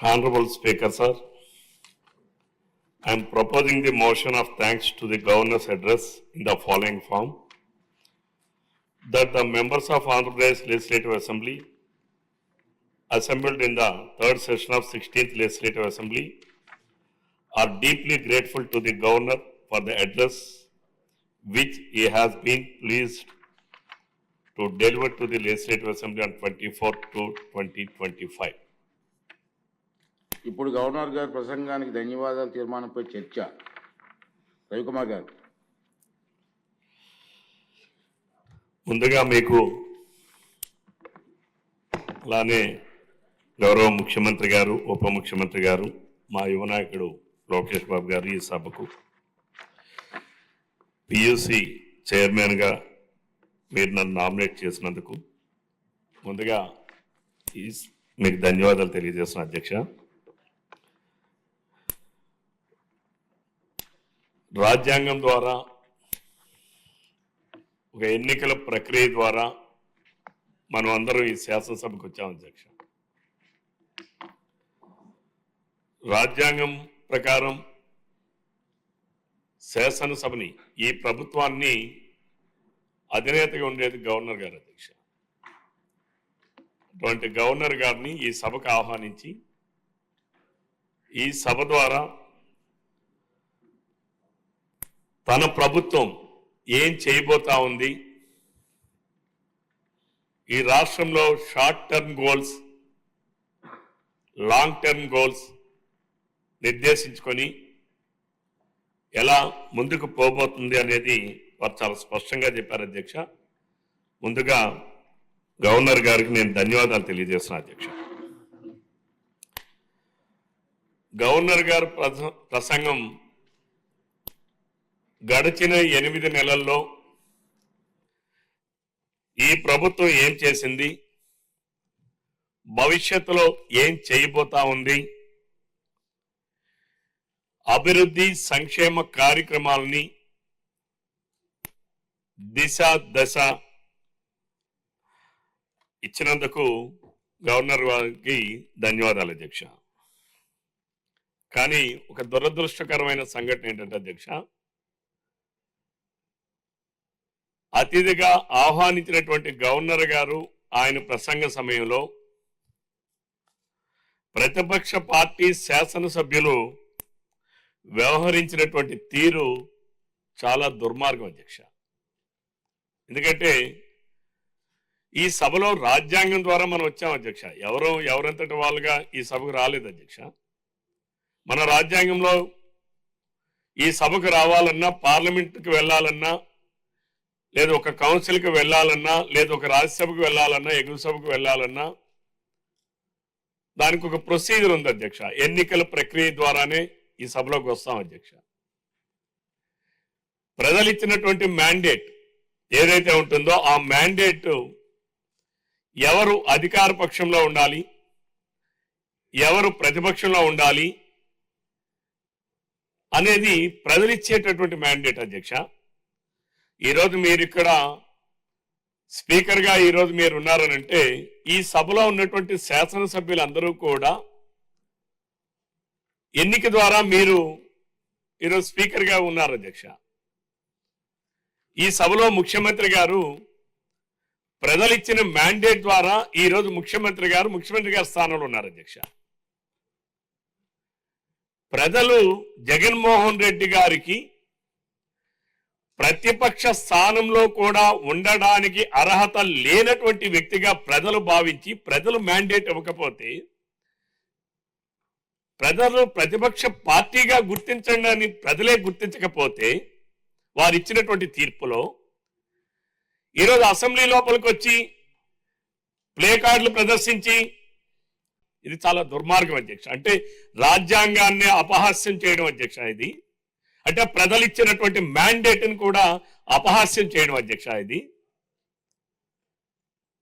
Honorable Speaker, sir, I am proposing the motion of thanks to the Governor's address in the following form. That the members of Andhra Pradesh Legislative Assembly assembled in the third session of 16th Legislative Assembly are deeply grateful to the Governor for the address which he has been pleased to deliver to the Legislative Assembly on 24 to 2025. ఇప్పుడు governor గారి ప్రసంగానికి ధన్యవాదాల తీర్మానంపై చర్చ. రవికుమార్ గారు. ముందుగా మీకు అలానే గౌరవ ముఖ్యమంత్రి గారు ఉప ముఖ్యమంత్రి గారు మా యువ నాయకుడు లోకేష్ బాబు గారు ఈ సభకు పియూసి చైర్మన్గా మీరు నన్ను నామినేట్ చేసినందుకు ముందుగా ఈ మీకు ధన్యవాదాలు తెలియజేస్తున్న అధ్యక్ష. రాజ్యాంగం ద్వారా ఒక ఎన్నికల ప్రక్రియ ద్వారా మనం అందరం ఈ శాసనసభకు వచ్చాం అధ్యక్ష. రాజ్యాంగం ప్రకారం శాసనసభని ఈ ప్రభుత్వాన్ని అధినేతగా ఉండేది గవర్నర్ గారు అధ్యక్ష. అటువంటి గవర్నర్ గారిని ఈ సభకు ఆహ్వానించి ఈ సభ ద్వారా తన ప్రభుత్వం ఏం చేయబోతా ఉంది? ఈ రాష్ట్రంలో short term goals long term goals నిర్దేశించుకొని ఎలా ముందుకు పోబోతుంది అనేది వారు చాలా స్పష్టంగా చెప్పారు అధ్యక్ష. ముందుగా గవర్నర్ గారికి నేను ధన్యవాదాలు తెలియజేస్తున్నా అధ్యక్ష. గవర్నర్ గారు ప్రసంగం గడిచిన ఎనిమిది నెలల్లో ఈ ప్రభుత్వం ఏం చేసింది? భవిష్యత్తులో ఏం చేయబోతా ఉంది? అభివృద్ధి సంక్షేమ కార్యక్రమాలని దిశ దశ ఇచ్చినందుకు గవర్నర్ వారికి ధన్యవాదాలు అధ్యక్ష. కానీ ఒక దురదృష్టకరమైన సంఘటన ఏంటంటే అధ్యక్ష అతిథిగా ఆహ్వానించినటువంటి గవర్నర్ గారు ఆయన ప్రసంగ సమయంలో ప్రతిపక్ష పార్టీ శాసనసభ్యులు వ్యవహరించినటువంటి తీరు చాలా దుర్మార్గం అధ్యక్ష. ఎందుకంటే ఈ సభలో రాజ్యాంగం ద్వారా మనం వచ్చాం అధ్యక్ష. ఎవరు ఎవరంతటి వాళ్ళుగా ఈ సభకు రాలేదు అధ్యక్ష. మన రాజ్యాంగంలో ఈ సభకు రావాలన్నా పార్లమెంట్కి వెళ్ళాలన్నా లేదు ఒక కౌన్సిల్కి వెళ్ళాలన్నా లేదు ఒక రాజ్యసభకు వెళ్ళాలన్నా ఎగువ సభకు వెళ్ళాలన్నా దానికి ఒక ప్రొసీజర్ ఉంది అధ్యక్ష. ఎన్నికల ప్రక్రియ ద్వారానే ఈ సభలోకి వస్తాం అధ్యక్ష. ప్రజలు ఇచ్చినటువంటి మ్యాండేట్ ఏదైతే ఉంటుందో ఆ మ్యాండేట్ ఎవరు అధికార పక్షంలో ఉండాలి ఎవరు ప్రతిపక్షంలో ఉండాలి అనేది ప్రజలు ఇచ్చేటటువంటి మ్యాండేట్ అధ్యక్ష. ఈరోజు మీరు ఇక్కడ స్పీకర్గా ఈరోజు మీరు ఉన్నారనంటే ఈ సభలో ఉన్నటువంటి శాసనసభ్యులందరూ కూడా ఎన్నిక ద్వారా మీరు ఈరోజు స్పీకర్గా ఉన్నారు అధ్యక్ష. ఈ సభలో ముఖ్యమంత్రి గారు ప్రజలిచ్చిన మ్యాండేట్ ద్వారా ఈరోజు ముఖ్యమంత్రి గారు ముఖ్యమంత్రి గారి స్థానంలో ఉన్నారు అధ్యక్ష. ప్రజలు జగన్మోహన్ రెడ్డి గారికి ప్రతిపక్ష స్థానంలో కూడా ఉండడానికి అర్హత లేనటువంటి వ్యక్తిగా ప్రజలు భావించి ప్రజలు మ్యాండేట్ ఇవ్వకపోతే ప్రజలు ప్రతిపక్ష పార్టీగా గుర్తించండి అని ప్రజలే గుర్తించకపోతే వారు ఇచ్చినటువంటి తీర్పులో ఈరోజు అసెంబ్లీ లోపలికి వచ్చి ప్లే కార్డులు ప్రదర్శించి ఇది చాలా దుర్మార్గం అధ్యక్ష. అంటే రాజ్యాంగాన్ని అపహాస్యం చేయడం అధ్యక్ష ఇది. అంటే ప్రజలు ఇచ్చినటువంటి మ్యాండేట్ని కూడా అపహాస్యం చేయడం అధ్యక్ష ఇది.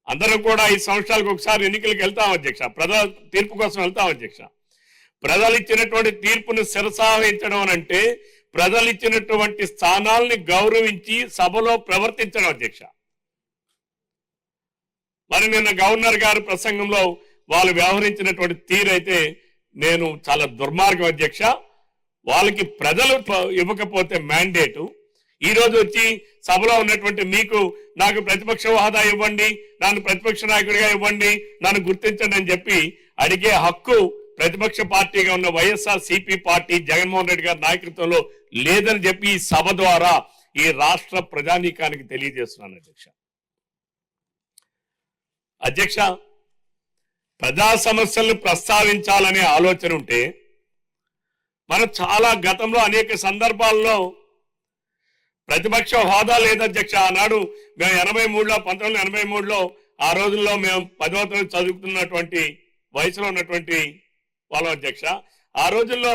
అందరం కూడా ఈ సంవత్సరాలకు ఒకసారి ఎన్నికలకు వెళ్తాం అధ్యక్ష. ప్రజల తీర్పు కోసం వెళ్తాం అధ్యక్ష. ప్రజలు ఇచ్చినటువంటి తీర్పును శిరసావహించడం అని అంటే ప్రజలు ఇచ్చినటువంటి స్థానాల్ని గౌరవించి సభలో ప్రవర్తించడం అధ్యక్ష. మరి నిన్న గవర్నర్ గారి ప్రసంగంలో వాళ్ళు వ్యవహరించినటువంటి తీరైతే నేను చాలా దుర్మార్గం అధ్యక్ష. వాళ్ళకి ప్రజలు ఇవ్వకపోతే మ్యాండేటు ఈ రోజు వచ్చి సభలో ఉన్నటువంటి మీకు నాకు ప్రతిపక్ష హోదా ఇవ్వండి నన్ను ప్రతిపక్ష నాయకుడిగా ఇవ్వండి నన్ను గుర్తించండి అని చెప్పి అడిగే హక్కు ప్రతిపక్ష పార్టీగా ఉన్న YSR CP party Jaganmohan Reddy గారి నాయకత్వంలో లేదని చెప్పి ఈ సభ ద్వారా ఈ రాష్ట్ర ప్రజానీకానికి తెలియజేస్తున్నాను అధ్యక్ష. అధ్యక్ష ప్రజా సమస్యలను ప్రస్తావించాలనే ఆలోచన ఉంటే మనం చాలా గతంలో అనేక సందర్భాల్లో ప్రతిపక్ష హోదా లేదు అధ్యక్ష. ఆనాడు మేము ఎనభై మూడులో పంతొమ్మిది వందల ఎనభై మూడులో ఆ రోజుల్లో మేము పదవ తరగతి చదువుతున్నటువంటి వయసులో ఉన్నటువంటి వాళ్ళం అధ్యక్ష. ఆ రోజుల్లో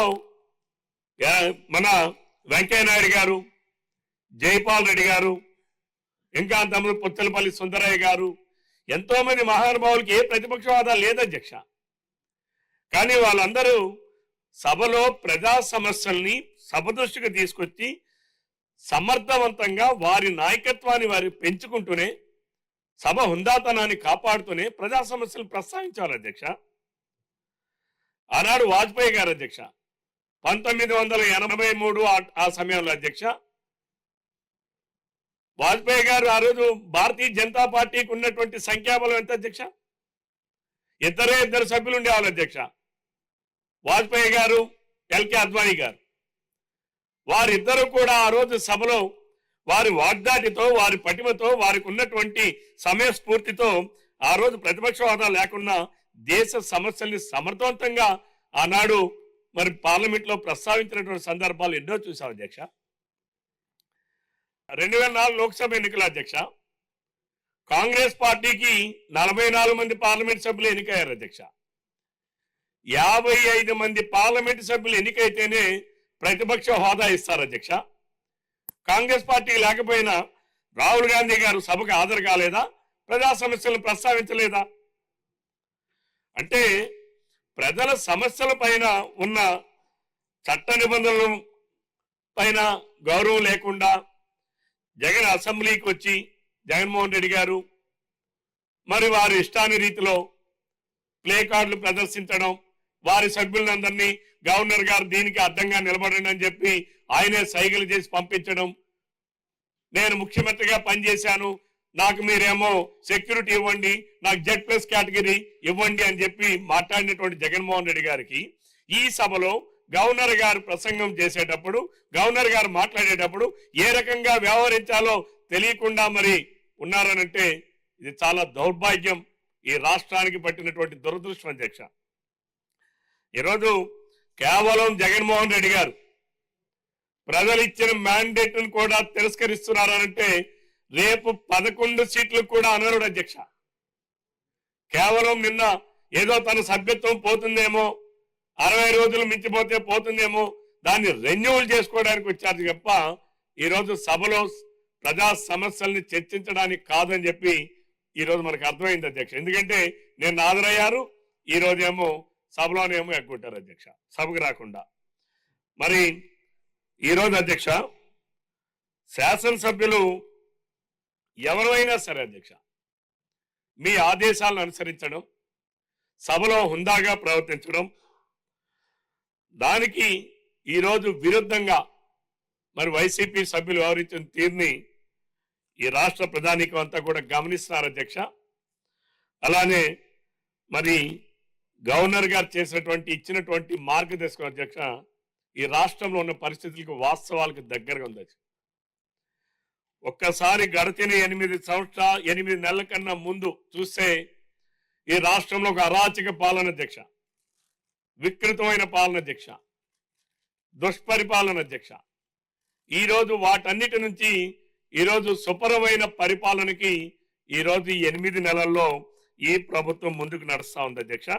మన వెంకయ్య నాయుడు గారు జైపాల్ రెడ్డి గారు ఇంకా తమ్ముడు పుత్తలపల్లి సుందరయ్య గారు ఎంతోమంది మహానుభావులకి ఏ ప్రతిపక్ష హోదా లేదు అధ్యక్ష. కానీ వాళ్ళందరూ సభలో ప్రజా సమస్యల్ని సభ దృష్టికి తీసుకొచ్చి సమర్థవంతంగా వారి నాయకత్వాన్ని వారి పెంచుకుంటూనే సభ హుందాతనాన్ని కాపాడుతూనే ప్రజా సమస్యలు ప్రస్తావించారు అధ్యక్ష. ఆనాడు వాజ్పేయి గారు అధ్యక్ష. పంతొమ్మిది వందల ఎనభై మూడు ఆ- ఆ సమయంలో అధ్యక్ష. వాజ్పేయి గారు ఆ రోజు భారతీయ జనతా పార్టీకి ఉన్నటువంటి సంఖ్యాబలం ఎంత అధ్యక్ష? ఇద్దరే ఇద్దరు సభ్యులు ఉండేవాళ్ళు అధ్యక్ష. వాజ్పేయి గారు ఎల్కే అద్వానీ గారు. వారిద్దరూ కూడా ఆ రోజు సభలో వారి వాగ్దాటితో వారి పటిమతో వారికి ఉన్నటువంటి సమయస్ఫూర్తితో ఆ రోజు ప్రతిపక్ష హోదా లేకుండా దేశ సమస్యల్ని సమర్థవంతంగా ఆనాడు మరి పార్లమెంట్లో ప్రస్తావించినటువంటి సందర్భాలు ఎన్నో చూసాం అధ్యక్ష. రెండు వేల నాలుగు లోక్సభ ఎన్నికల అధ్యక్ష. కాంగ్రెస్ పార్టీకి నలభై నాలుగు మంది పార్లమెంట్ సభ్యులు ఎన్నికయ్యారు అధ్యక్ష. యాభై ఐదు మంది పార్లమెంటు సభ్యులు ఎన్నికైతేనే ప్రతిపక్ష హోదా ఇస్తారు అధ్యక్ష. కాంగ్రెస్ పార్టీ లేకపోయినా రాహుల్ గాంధీ గారు సభకు హాజరు కాలేదా? ప్రజా సమస్యలను ప్రస్తావించలేదా? అంటే ప్రజల సమస్యల పైన ఉన్న చట్ట నిబంధనల పైన గౌరవం లేకుండా జగన్ అసెంబ్లీకి వచ్చి జగన్మోహన్ రెడ్డి గారు మరి వారి ఇష్టాని రీతిలో ప్లే కార్డులు ప్రదర్శించడం వారి సభ్యులందరినీ గవర్నర్ గారు దీనికి అర్థంగా నిలబడండి అని చెప్పి ఆయనే సైకిల్ చేసి పంపించడం. నేను ముఖ్యమంత్రిగా పనిచేశాను. నాకు మీరేమో సెక్యూరిటీ ఇవ్వండి నాకు జెడ్ ప్లస్ కేటగిరీ ఇవ్వండి అని చెప్పి మాట్లాడినటువంటి జగన్మోహన్ రెడ్డి గారికి ఈ సభలో గవర్నర్ గారు ప్రసంగం చేసేటప్పుడు గవర్నర్ గారు మాట్లాడేటప్పుడు ఏ రకంగా వ్యవహరించాలో తెలియకుండా మరి ఉన్నారనంటే ఇది చాలా దౌర్భాగ్యం. ఈ రాష్ట్రానికి పట్టినటువంటి దురదృష్టం అధ్యక్ష. ఈరోజు కేవలం జగన్మోహన్ రెడ్డి గారు ప్రజలు ఇచ్చిన మ్యాండేట్ కూడా తిరస్కరిస్తున్నారంటే రేపు పదకొండు సీట్లు కూడా అనరుడు అధ్యక్ష. కేవలం నిన్న ఏదో తన సభ్యత్వం పోతుందేమో అరవై రోజులు మించిపోతే పోతుందేమో దాన్ని రెన్యువల్ చేసుకోవడానికి వచ్చారు తప్ప ఈరోజు సభలో ప్రజా సమస్యల్ని చర్చించడానికి కాదని చెప్పి ఈరోజు మనకు అర్థమైంది అధ్యక్ష. ఎందుకంటే నేను హాజరయ్యారు ఈ రోజేమో సభలోనేమో ఎగ్గొట్టారు అధ్యక్ష. సభకు రాకుండా. మరి ఈ రోజు అధ్యక్ష శాసనసభ్యులు ఎవరైనా సరే అధ్యక్ష మీ ఆదేశాలను అనుసరించడం సభలో హుందాగా ప్రవర్తించడం దానికి ఈరోజు విరుద్ధంగా మరి వైసీపీ సభ్యులు వ్యవహరించిన తీరుని ఈ రాష్ట్ర ప్రధానికం అంతా కూడా గమనిస్తున్నారు అధ్యక్ష. అలానే మరి గవర్నర్ గారు చేసినటువంటి ఇచ్చినటువంటి మార్గదర్శకం అధ్యక్ష ఈ రాష్ట్రంలో ఉన్న పరిస్థితులకు వాస్తవాలకు దగ్గరగా ఉంది ఒక్కసారి గడిచిన ఎనిమిది సంవత్సరాల ఎనిమిది నెలల కన్నా ముందు చూస్తే ఈ రాష్ట్రంలో ఒక అరాచక పాలన అధ్యక్ష వికృతమైన పాలన అధ్యక్ష దుష్పరిపాలన అధ్యక్ష. ఈరోజు వాటన్నిటి నుంచి ఈరోజు సుపరమైన పరిపాలనకి ఈరోజు ఎనిమిది నెలల్లో ఈ ప్రభుత్వం ముందుకు నడుస్తూ ఉంది అధ్యక్ష.